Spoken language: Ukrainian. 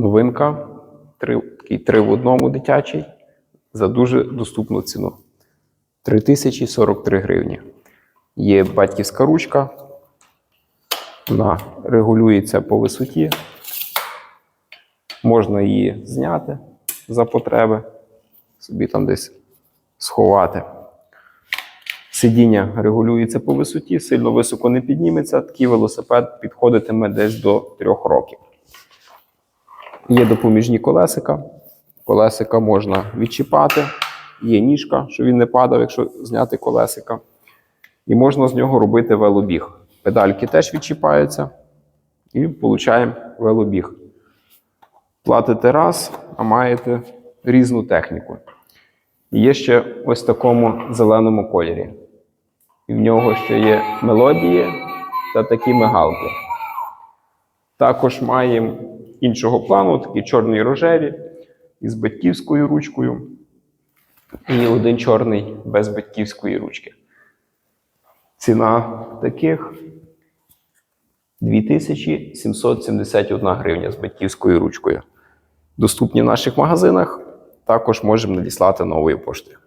Новинка. Три, три в одному дитячий за дуже доступну ціну. 3043 гривні. Є батьківська ручка. Вона регулюється по висоті. Можна її зняти за потреби, собі там десь сховати. Сидіння регулюється по висоті, сильно високо не підніметься. Такий велосипед підходитиме десь до 3 років. Є допоміжні колесика. Колесика можна відчіпати. Є ніжка, щоб він не падав, якщо зняти колесика. І можна з нього робити велобіг. Педальки теж відчіпаються. І получаємо велобіг. Платите раз, а маєте різну техніку. Є ще ось такому зеленому кольорі. І в нього ще є мелодії та такі мигалки. Також маємо іншого плану, такі чорні рожеві із батьківською ручкою. І один чорний без батьківської ручки. Ціна таких 2771 гривня з батьківською ручкою. Доступні в наших магазинах. Також можемо надіслати новою поштою.